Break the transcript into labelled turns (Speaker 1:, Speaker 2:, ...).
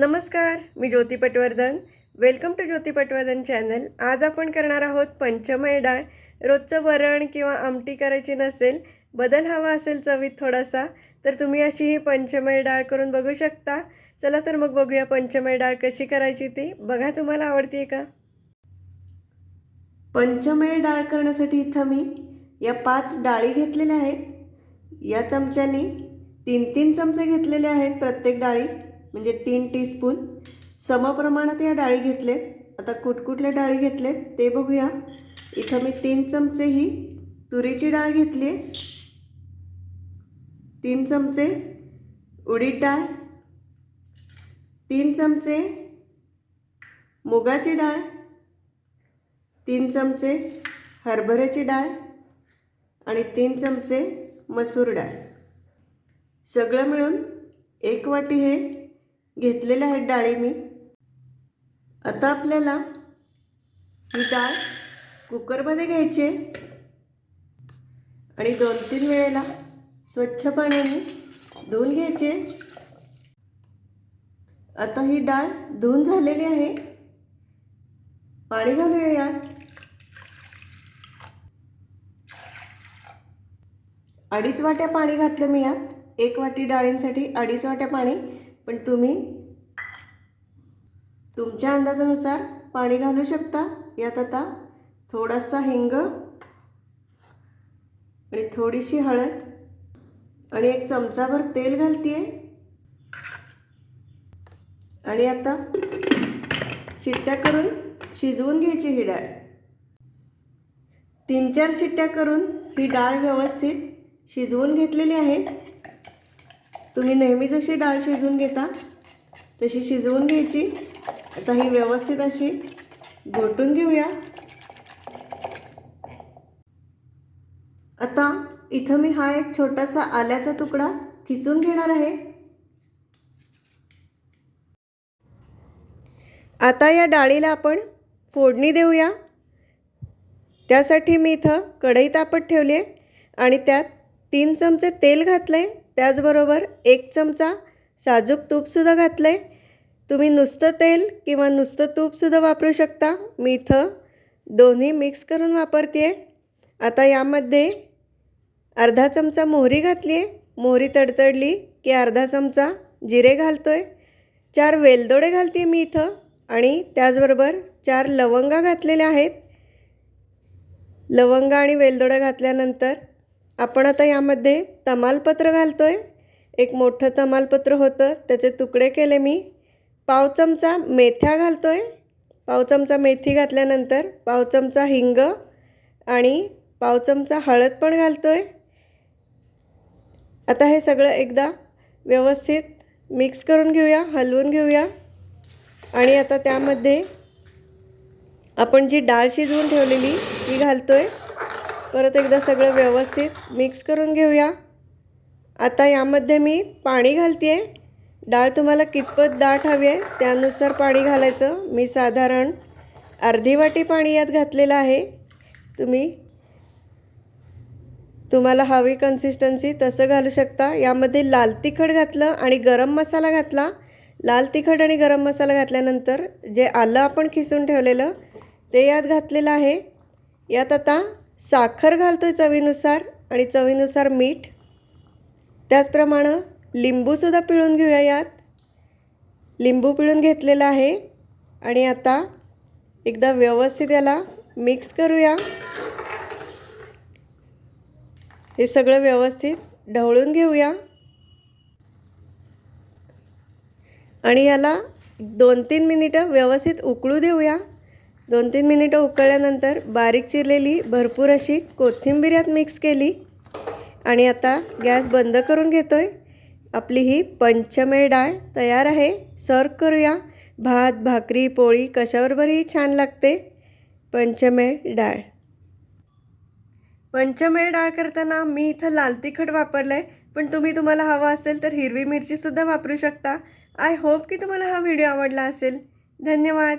Speaker 1: नमस्कार मी Jyoti Patwardhan. Welcome to Jyoti Patwardhan channel आज आपण करणार आहोत पंचमय डाळ. रोजचं वरण किंवा आमटी करायची नसेल बदल हवा असेल चवीत थोडासा तर तुम्ही अशी ही पंचमय डाळ करून बघू शकता. चला तर मग बघूया पंचमय डाळ कशी करायची ती. बघा तुम्हाला आवडते का? पंचमय डाळ करण्यासाठी इथं मी या पाच डाळी घेतलेल्या आहेत. या चमच्यानी तीन तीन चमचे घेतलेले आहेत प्रत्येक डाळी. म्हणजे तीन टीस्पून समप्रमाणात या डाळी घेतलेत आता कुठकुठल्या डाळी घेतलेत ते बघूया. इथं मी तीन चमचे ही तुरीची डाळ घेतली. आहे तीन चमचे उडीद डाळ. तीन चमचे मुगाची डाळ. तीन चमचे हरभऱ्याची डाळ. आणि तीन चमचे मसूर डाळ. सगळं मिळून एक वाटी हे घेतलेले आहेत डाळी मी. आता आपल्याला ही डाळ कुकरमध्ये घ्यायची आहे. आणि दोन तीन वेळेला स्वच्छ पाण्याने धुवून घ्यायचे आता ही डाळ धुवून झालेली आहे. पाणी घालूया यात. अडीच वाट्या पाणी घातलं मी यात. एक वाटी डाळींसाठी अडीच वाट्या पाणी पण तुम्ही तुमच्या अंदाजानुसार पाणी घालू शकता. यात आता थोडासा हिंग आणि थोडीशी हळद आणि एक चमचाभर तेल घालते आणि आता शिट्ट्या करून शिजवून घ्यायची ही डाळ. तीन चार शिट्ट्या करून ही डाळ व्यवस्थित शिजवून घेतलेली आहे. तुम्ही नेहमी जशी डाळ शिजवून घेता तशी शिजवून घ्यायची. आता ही व्यवस्थित अशी घोटून घेऊया. आता इथं मी हा एक छोटासा आल्याचा तुकडा खिसून घेणार आहे. आता या डाळीला आपण फोडणी देऊया. त्यासाठी मी इथं कढई तापत ठेवली आहे आणि त्यात तीन चमचे तेल घातलं आहे त्याचबरोबर एक चमचा साजूक तूपसुद्धा घातलं आहे तुम्ही नुसतं तेल किंवा नुसतं तूपसुद्धा वापरू शकता. मी इथं दोन्ही मिक्स करून वापरते आहे आता यामध्ये अर्धा चमचा मोहरी घातली आहे मोहरी तडतडली की अर्धा चमचा जिरे घालतो आहे चार वेलदोडे घालते मी इथं आणि त्याचबरोबर चार लवंगा घातलेल्या आहेत. लवंगा आणि वेलदोडा घातल्यानंतर आपण आता यामध्ये तमालपत्र घालतो आहे एक मोठं तमालपत्र होतं. त्याचे तुकडे केले मी. पाव चमचा मेथ्या घालतो आहे पाव चमचा मेथी घातल्यानंतर पाव चमचा हिंग आणि पाव चमचा हळद पण घालतो आहे आता हे सगळं एकदा व्यवस्थित मिक्स करून घेऊया हलवून घेऊया. आणि आता त्यामध्ये आपण जी डाळ शिजवून ठेवलेली ती घालतो आहे परत एकदा सगळं व्यवस्थित मिक्स करून घेऊया. आता यामध्ये मी पाणी घालते आहे डाळ तुम्हाला कितपत दाट हवी आहे त्यानुसार पाणी घालायचं. मी साधारण अर्धी वाटी पाणी यात घातलेलं आहे. तुम्ही तुम्हाला हवी कन्सिस्टन्सी तसं घालू शकता. यामध्ये लाल तिखट घातलं आणि गरम मसाला घातला. लाल तिखट आणि गरम मसाला घातल्यानंतर जे आलं आपण खिसून ठेवलेलं ते यात घातलेलं आहे. यात आता साखर घालतो आहे चवीनुसार आणि चवीनुसार मीठ. त्याचप्रमाणे लिंबूसुद्धा पिळून घेऊया यात. लिंबू पिळून घेतलेला आहे आणि आता एकदा व्यवस्थित याला मिक्स करूया. हे सगळं व्यवस्थित ढवळून घेऊया. आणि याला दोन तीन मिनिटं व्यवस्थित उकळू देऊया. दोन तीन मिनिटं उकळल्यानंतर बारीक चिरलेली भरपूर अशी कोथिंबीर यात मिक्स केली. आणि आता गॅस बंद करून घेतो आहे आपली ही पंचमेळ डाळ तयार आहे. सर्व करूया. भात भाकरी पोळी कशाबरोबरही छान लागते? पंचमेळ डाळ. पंचमेळ डाळ करताना मी इथं लाल तिखट वापरलं आहे पण तुम्ही तुम्हाला हवा असेल तर हिरवी मिरचीसुद्धा वापरू शकता. आय होप की तुम्हाला हा व्हिडिओ आवडला असेल. धन्यवाद.